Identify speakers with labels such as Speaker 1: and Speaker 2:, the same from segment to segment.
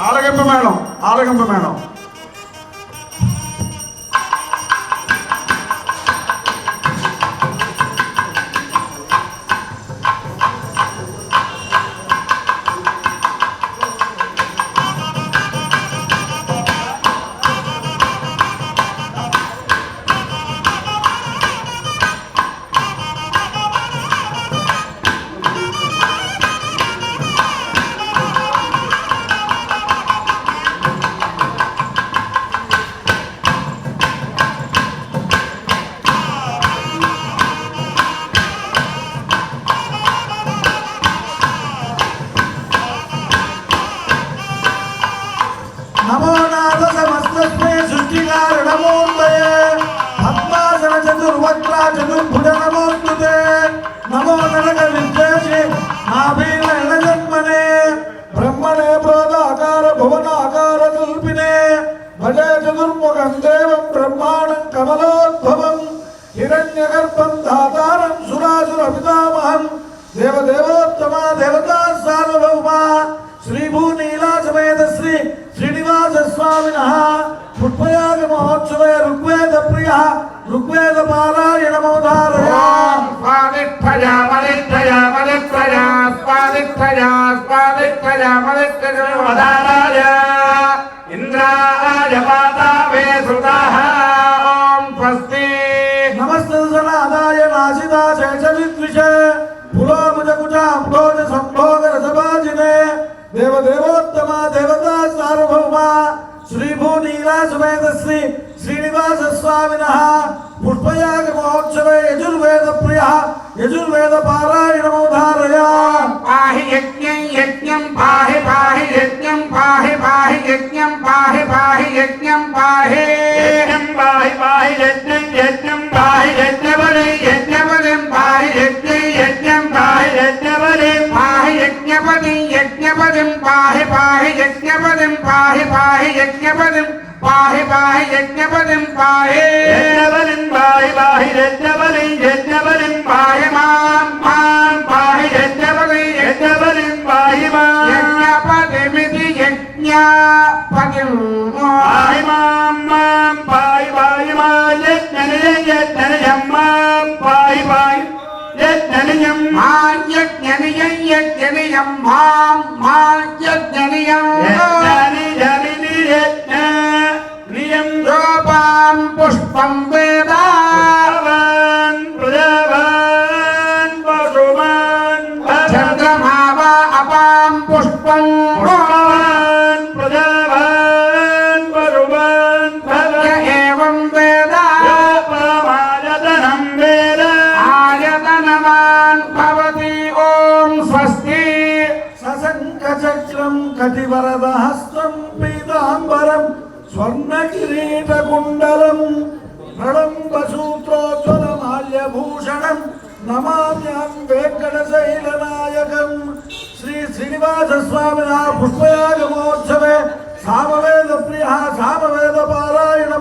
Speaker 1: ఆలగింప madam ఆలగింప madam హిరణ్యగర్భం ధాతారం సురాసుర పితామహం దేవదేవోత్తమ దేవతా సార్వభౌమ శ్రీ భూనీలా సమేత శ్రీ శ్రీనివాస స్వామిన పుష్పయాగ మహోత్సవే ఋగ్వేద ప్రియ ఋగ్వేద పారాయణ మోదారయా
Speaker 2: స్వాదిత్వయా మలిత్వయా మలిత్వయా
Speaker 3: ఇంద్రాయ
Speaker 1: समयतस्य श्रीनिवासस्वामिनः यजुर्वेद यजुर्वेदप्रियः यजुर्वेदपारायणमुद्धारय
Speaker 2: पाहि यज्ञं यज्ञं पाहि पाहि यज्ञं पाहि पाहि यज्ञं पाहि पाहि यज्ञं पाहि। यज्ञं
Speaker 3: पाहि पाहि यज्ञं यज्ञं पाहि यज्ञवरे
Speaker 2: यज्ञवरं पाहि यज्ञं यज्ञं पाहि
Speaker 3: यज्ञवरे
Speaker 2: पाहि पाहि पाहि यज्ञपदं पाहि पाहि यज्ञपदं। பாஹி பாஹி யஜ்ஞபதிம் பாஹி
Speaker 3: யஜ்ஞபதிம் பாஹி பாஹி யஜ்ஞபதிம் யஜ்ஞபதிம் பாஹி
Speaker 2: மாம் மாம் பாஹி யஜ்ஞபதி
Speaker 3: யஜ்ஞபதிம் பாஹி மாம்
Speaker 2: யஜ்ஞபதிமிதி யஜ்ஞபதிம் பாஹி
Speaker 3: மாம் மாம் பாஹி பாஹி மா யஜ்ஞனியம் யஜ்ஞனியம் மாம் பாஹி பாஹி யஜ்ஞனியம்
Speaker 2: மா யஜ்ஞனியம் யஜ்ஞனியம் மாம் மா யஜ்ஞனியம் பங்குதாவன்
Speaker 3: பிரஜவன் பசுமன்
Speaker 2: சந்திரமாவ அபாம் புஷ்பம்.
Speaker 3: புஷ்பவன் பிரஜவன் பசுமன்
Speaker 2: ஏவம் வேத
Speaker 3: பரமாயதனம் வேத.
Speaker 2: ஆயதனவான் பவதி ஓம் ஸ்வஸ்தி.
Speaker 1: சசங்கச்சக்ரம் கதிவரதஹஸ்தம் பீதாம்பரம் स्वर्णकिरीटकुण्डलम् పీతాంబరం నమామ్యం వెంకటశైలనాయకం శ్రీ శ్రీనివాసస్వామిన పుష్పయాగమోత్సవే సామవేద ప్రియ సామవేద పారాయణ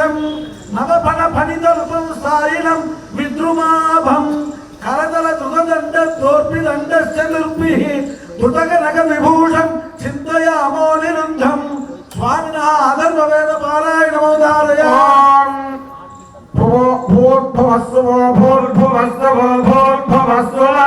Speaker 1: वीक्षं मम फणफणितर्पंस्थायिनं विद्रुमाभं करदलधृतदण्डोर्पिदण्डश्च निर्भिः धृतकनकविभूषं चिन्तयामो निरुन्धं स्वामिनः अधर्ववेदपारायणमोदारया
Speaker 2: भूर्भुवस्व भूर्भुवस्व भूर्भुवस्वः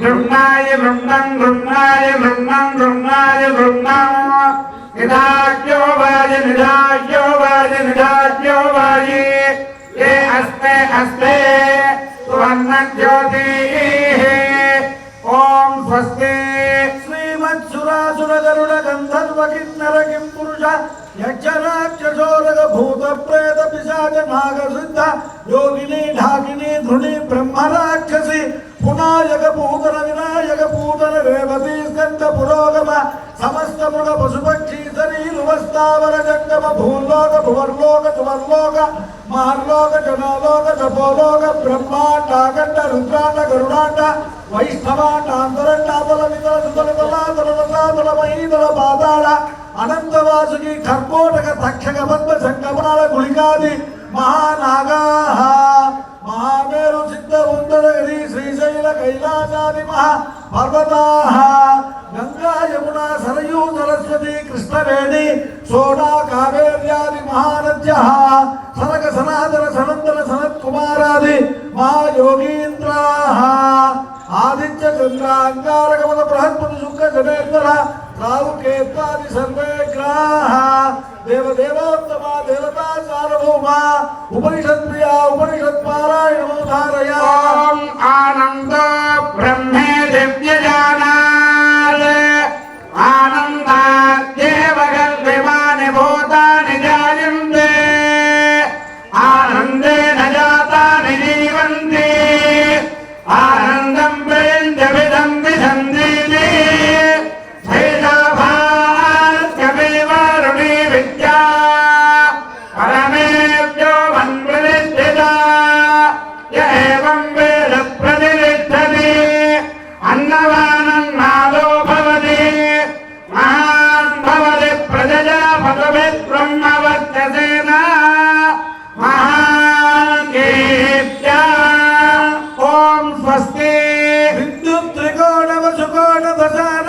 Speaker 2: गृह्णाय गृह्णम् गृह्णाय गृह्णम् गृह्णाय गृह्णाम् निधाज्यो वाज निधाज्यो वाज निधाज्यो वाजे। ये अस्ते अस्ते सुवर्णज्योतिः। ॐ स्वस्ति।
Speaker 1: श्रीमत्सुरासुरगरुडगन्धर्वकिन्नरकिं पुरुष, यक्षराक्षसोरगभूतप्रेतपिशाचनागसिद्ध, योगिनी, ढाकिनी धुनी ब्रह्मरा భూత ప్రేత పిశాచ రేవతి స్కంద పురోగమ సమస్త మృగ పశుపక్షి శరీరువస్తావర జంగమ భూలోక భువర్లోక సువర్లోక మహర్లోక జనాలోక తపోలోక బ్రహ్మాండాగండ రుద్రాండ గరుడాండ వైష్ణవాండ అంతరండాతల వితల సుతల తలాతల రసాతల మహీతల పాతాళ అనంతవాసుకి కర్కోటక తక్షక పద్మ సంగమాల గుళికాది మహానాగా కైలాసాది పర్వతా. గంగా యమున సరయూ సరస్వతి కృష్ణవేణి సోడా కావేర్యాది మహానద్య సనక సనాతన సనందన సనత్కుమారాది మహాయోగీంద్రా. ఆదిత్య చంద్ర అంగారకమల బృహస్పతి శుక్ర జనేంద్ర. రావు కేత్వాది సర్వే గ్రాహ దేవదేవోత్తమ దేవతాచార సార్వభౌమ ఉపనిషత్ ప్రియ ఉపనిషత్ పారాయణోధారయ
Speaker 2: ఓం ఆనందో బ్రహ్మే
Speaker 1: શકો અને બધા